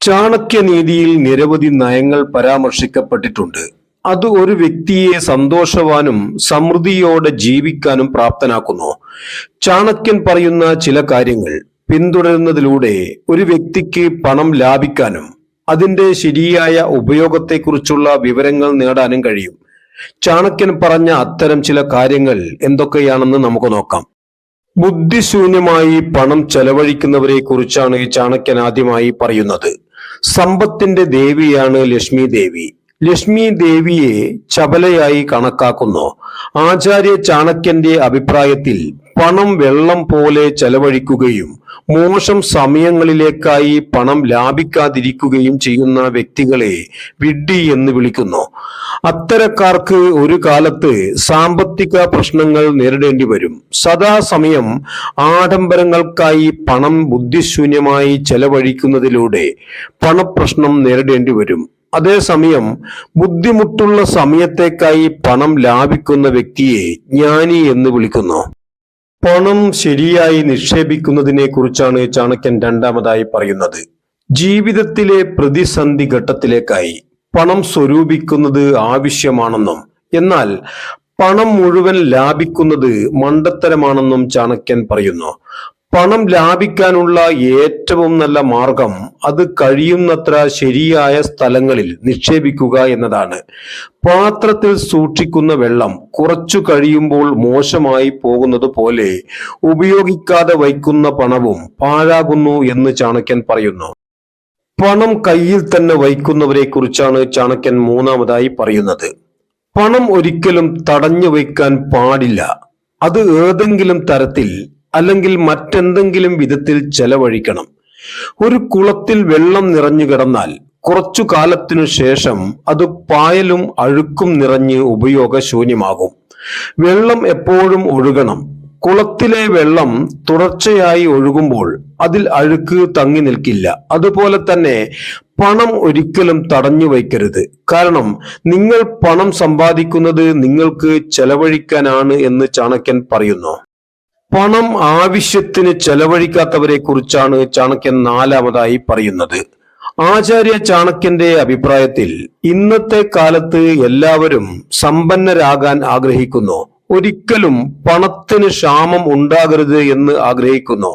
ചാണക്യനീതിയിൽ നിരവധി നയങ്ങൾ പരാമർശിക്കപ്പെട്ടിട്ടുണ്ട്. അത് ഒരു വ്യക്തിയെ സന്തോഷവാനും സമൃദ്ധിയോടെ ജീവിക്കാനും പ്രാപ്തനാക്കുന്നു. ചാണക്യൻ പറയുന്ന ചില കാര്യങ്ങൾ പിന്തുടരുന്നതിലൂടെ ഒരു വ്യക്തിക്ക് പണം ലാഭിക്കാനും അതിന്റെ ശരിയായ ഉപയോഗത്തെക്കുറിച്ചുള്ള വിവരങ്ങൾ നേടാനും കഴിയും. ചാണക്യൻ പറഞ്ഞ അത്തരം ചില കാര്യങ്ങൾ എന്തൊക്കെയാണെന്ന് നമുക്ക് നോക്കാം. ബുദ്ധിശൂന്യമായി പണം ചെലവഴിക്കുന്നവരെ കുറിച്ചാണ് ചാണക്യൻ ആദ്യമായി പറയുന്നത്. സമ്പത്തിന്റെ ദേവിയാണ് ലക്ഷ്മി ദേവി. ലക്ഷ്മി ദേവിയെ ചപലയായി കണക്കാക്കുന്നു. ആചാര്യ ചാണക്യന്റെ അഭിപ്രായത്തിൽ പണം വെള്ളം പോലെ ചെലവഴിക്കുകയും മോശം സമയങ്ങളിലേക്കായി പണം ലാഭിക്കാതിരിക്കുകയും ചെയ്യുന്ന വ്യക്തികളെ വിഡ്ഢി എന്ന് വിളിക്കുന്നു. അത്തരക്കാർക്ക് ഒരു കാലത്ത് സാമ്പത്തിക പ്രശ്നങ്ങൾ നേരിടേണ്ടി വരും. സദാസമയം ആഡംബരങ്ങൾക്കായി പണം ബുദ്ധിശൂന്യമായി ചെലവഴിക്കുന്നതിലൂടെ പണപ്രശ്നം നേരിടേണ്ടി വരും. അതേസമയം ബുദ്ധിമുട്ടുള്ള സമയത്തേക്കായി പണം ലാഭിക്കുന്ന വ്യക്തിയെ ജ്ഞാനി എന്ന് വിളിക്കുന്നു. പണം ശരിയായി നിക്ഷേപിക്കുന്നതിനെ കുറിച്ചാണ് ചാണക്യൻ രണ്ടാമതായി പറയുന്നത്. ജീവിതത്തിലെ പ്രതിസന്ധി ഘട്ടത്തിലേക്കായി പണം സ്വരൂപിക്കുന്നത് ആവശ്യമാണെന്നും എന്നാൽ പണം മുഴുവൻ ലാഭിക്കുന്നത് മണ്ടത്തരമാണെന്നും ചാണക്യൻ പറയുന്നു. പണം ലാഭിക്കാനുള്ള ഏറ്റവും നല്ല മാർഗം അത് കഴിയുന്നത്ര ശരിയായ സ്ഥലങ്ങളിൽ നിക്ഷേപിക്കുക എന്നതാണ്. പാത്രത്തിൽ സൂക്ഷിക്കുന്ന വെള്ളം കുറച്ചു കഴിയുമ്പോൾ മോശമായി പോകുന്നത് പോലെ ഉപയോഗിക്കാതെ വയ്ക്കുന്ന പണവും പാഴാകുന്നു എന്ന് ചാണക്യൻ പറയുന്നു. പണം കയ്യിൽ തന്നെ വയ്ക്കുന്നവരെ കുറിച്ചാണ് ചാണക്യൻ മൂന്നാമതായി പറയുന്നത്. പണം ഒരിക്കലും തടഞ്ഞു വയ്ക്കാൻ പാടില്ല. അത് ഏതെങ്കിലും തരത്തിൽ അല്ലെങ്കിൽ മറ്റെന്തെങ്കിലും വിധത്തിൽ ചെലവഴിക്കണം. ഒരു കുളത്തിൽ വെള്ളം നിറഞ്ഞു കിടന്നാൽ കുറച്ചു കാലത്തിനു ശേഷം അത് പായലും അഴുക്കും നിറഞ്ഞ് ഉപയോഗശൂന്യമാകും. വെള്ളം എപ്പോഴും ഒഴുകണം. കുളത്തിലെ വെള്ളം തുടർച്ചയായി ഒഴുകുമ്പോൾ അതിൽ അഴുക്ക് തങ്ങി നിൽക്കില്ല. അതുപോലെ തന്നെ പണം ഒരിക്കലും തടഞ്ഞു വയ്ക്കരുത്. കാരണം നിങ്ങൾ പണം സമ്പാദിക്കുന്നത് നിങ്ങൾക്ക് ചെലവഴിക്കാനാണ് എന്ന് ചാണക്യൻ പറയുന്നു. പണം ആവശ്യത്തിന് ചെലവഴിക്കാത്തവരെ കുറിച്ചാണ് ചാണക്യൻ നാലാമതായി പറയുന്നത്. ആചാര്യ ചാണക്യന്റെ അഭിപ്രായത്തിൽ ഇന്നത്തെ കാലത്ത് എല്ലാവരും സമ്പന്നരാകാൻ ആഗ്രഹിക്കുന്നു. ഒരിക്കലും പണത്തിന് ക്ഷാമം ഉണ്ടാകരുത് എന്ന് ആഗ്രഹിക്കുന്നു.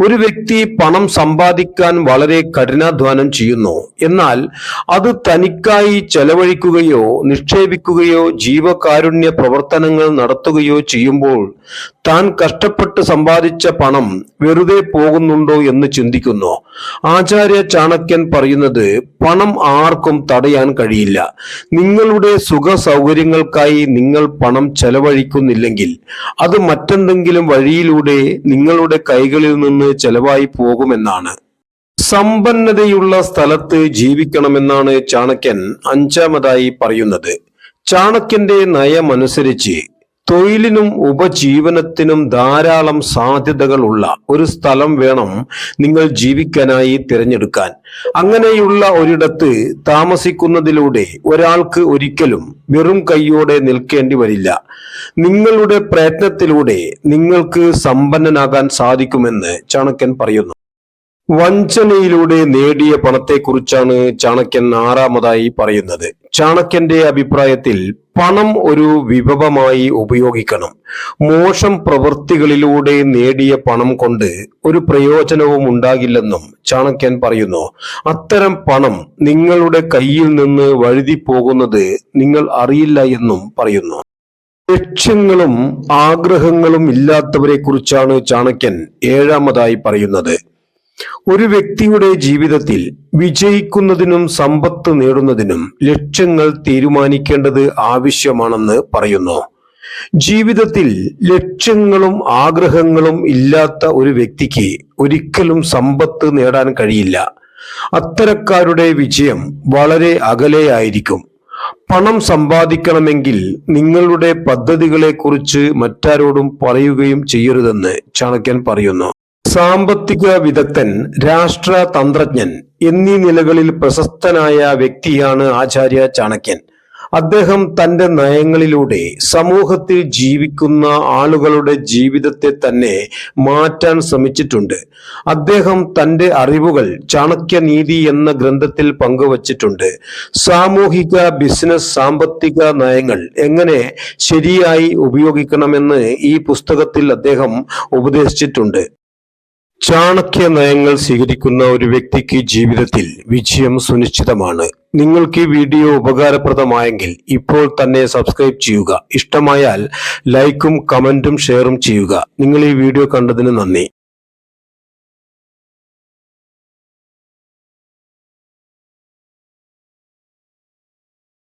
ഒരു വ്യക്തി പണം സമ്പാദിക്കാൻ വളരെ കഠിനാധ്വാനം ചെയ്യുന്നു. എന്നാൽ അത് തനിക്കായി ചെലവഴിക്കുകയോ നിക്ഷേപിക്കുകയോ ജീവകാരുണ്യ പ്രവർത്തനങ്ങൾ നടത്തുകയോ ചെയ്യുമ്പോൾ താൻ കഷ്ടപ്പെട്ട് സമ്പാദിച്ച പണം വെറുതെ പോകുന്നുണ്ടോ എന്ന് ചിന്തിക്കുന്നു. ആചാര്യ ചാണക്യൻ പറയുന്നത് പണം ആർക്കും തടയാൻ കഴിയില്ല. നിങ്ങളുടെ സുഖ സൗകര്യങ്ങൾക്കായി നിങ്ങൾ പണം ചെലവഴിക്കുന്നില്ലെങ്കിൽ അത് മറ്റെന്തെങ്കിലും വഴിയിലൂടെ നിങ്ങളുടെ കൈകളിൽ നിന്ന് ചെലവായി പോകുമെന്നാണ്. സമ്പന്നതയുള്ള സ്ഥലത്ത് ജീവിക്കണമെന്നാണ് ചാണക്യൻ അഞ്ചാമതായി പറയുന്നത്. ചാണക്യന്റെ നയമനുസരിച്ച് തൊഴിലിനും ഉപജീവനത്തിനും ധാരാളം സാധ്യതകളുള്ള ഒരു സ്ഥലം വേണം നിങ്ങൾ ജീവിക്കാനായി തിരഞ്ഞെടുക്കാൻ. അങ്ങനെയുള്ള ഒരിടത്ത് താമസിക്കുന്നതിലൂടെ ഒരാൾക്ക് ഒരിക്കലും വെറും കൈയോടെ നിൽക്കേണ്ടി വരില്ല. നിങ്ങളുടെ പ്രയത്നത്തിലൂടെ നിങ്ങൾക്ക് സമ്പന്നനാകാൻ സാധിക്കുമെന്ന് ചാണക്യൻ പറയുന്നു. വഞ്ചനയിലൂടെ നേടിയ പണത്തെക്കുറിച്ചാണ് ചാണക്യൻ ആറാമതായി പറയുന്നത്. ചാണക്യന്റെ അഭിപ്രായത്തിൽ പണം ഒരു വിഭവമായി ഉപയോഗിക്കണം. മോശം പ്രവൃത്തികളിലൂടെ നേടിയ പണം കൊണ്ട് ഒരു പ്രയോജനവും ഉണ്ടാകില്ലെന്നും ചാണക്യൻ പറയുന്നു. അത്തരം പണം നിങ്ങളുടെ കയ്യിൽ നിന്ന് വഴുതി പോകുന്നത് നിങ്ങൾ അറിയില്ല എന്നും പറയുന്നു. ലക്ഷ്യങ്ങളും ആഗ്രഹങ്ങളും ഇല്ലാത്തവരെ കുറിച്ചാണ് ചാണക്യൻ ഏഴാമതായി പറയുന്നത്. ഒരു വ്യക്തിയുടെ ജീവിതത്തിൽ വിജയിക്കുന്നതിനും സമ്പത്ത് നേടുന്നതിനും ലക്ഷ്യങ്ങൾ തീരുമാനിക്കേണ്ടത് ആവശ്യമാണെന്ന് പറയുന്നു. ജീവിതത്തിൽ ലക്ഷ്യങ്ങളും ആഗ്രഹങ്ങളും ഇല്ലാത്ത ഒരു വ്യക്തിക്ക് ഒരിക്കലും സമ്പത്ത് നേടാൻ കഴിയില്ല. അത്തരക്കാരുടെ വിജയം വളരെ അകലെയായിരിക്കും. പണം സമ്പാദിക്കണമെങ്കിൽ നിങ്ങളുടെ പദ്ധതികളെക്കുറിച്ച് മറ്റാരോടും പറയുകയും ചെയ്യരുതെന്ന് ചാണക്യൻ പറയുന്നു. സാമ്പത്തിക വിദഗ്ധൻ രാഷ്ട്ര തന്ത്രജ്ഞൻ എന്നീ നിലകളിൽ പ്രശസ്തനായ വ്യക്തിയാണ് ആചാര്യ ചാണക്യൻ. അദ്ദേഹം തന്റെ നയങ്ങളിലൂടെ സമൂഹത്തിൽ ജീവിക്കുന്ന ആളുകളുടെ ജീവിതത്തെ തന്നെ മാറ്റാൻ ശ്രമിച്ചിട്ടുണ്ട്. അദ്ദേഹം തന്റെ അറിവുകൾ ചാണക്യനീതി എന്ന ഗ്രന്ഥത്തിൽ പങ്കുവച്ചിട്ടുണ്ട്. സാമൂഹിക ബിസിനസ് സാമ്പത്തിക നയങ്ങൾ എങ്ങനെ ശരിയായി ഉപയോഗിക്കണമെന്ന് ഈ പുസ്തകത്തിൽ അദ്ദേഹം ഉപദേശിച്ചിട്ടുണ്ട്. ചാണക്യ നയങ്ങൾ സ്വീകരിക്കുന്ന ഒരു വ്യക്തിക്ക് ജീവിതത്തിൽ വിജയം സുനിശ്ചിതമാണ്. നിങ്ങൾക്ക് ഈ വീഡിയോ ഉപകാരപ്രദമായെങ്കിൽ ഇപ്പോൾ തന്നെ സബ്സ്ക്രൈബ് ചെയ്യുക. ഇഷ്ടമായാൽ ലൈക്കും കമന്റും ഷെയറും ചെയ്യുക. നിങ്ങൾ ഈ വീഡിയോ കണ്ടതിന് നന്ദി.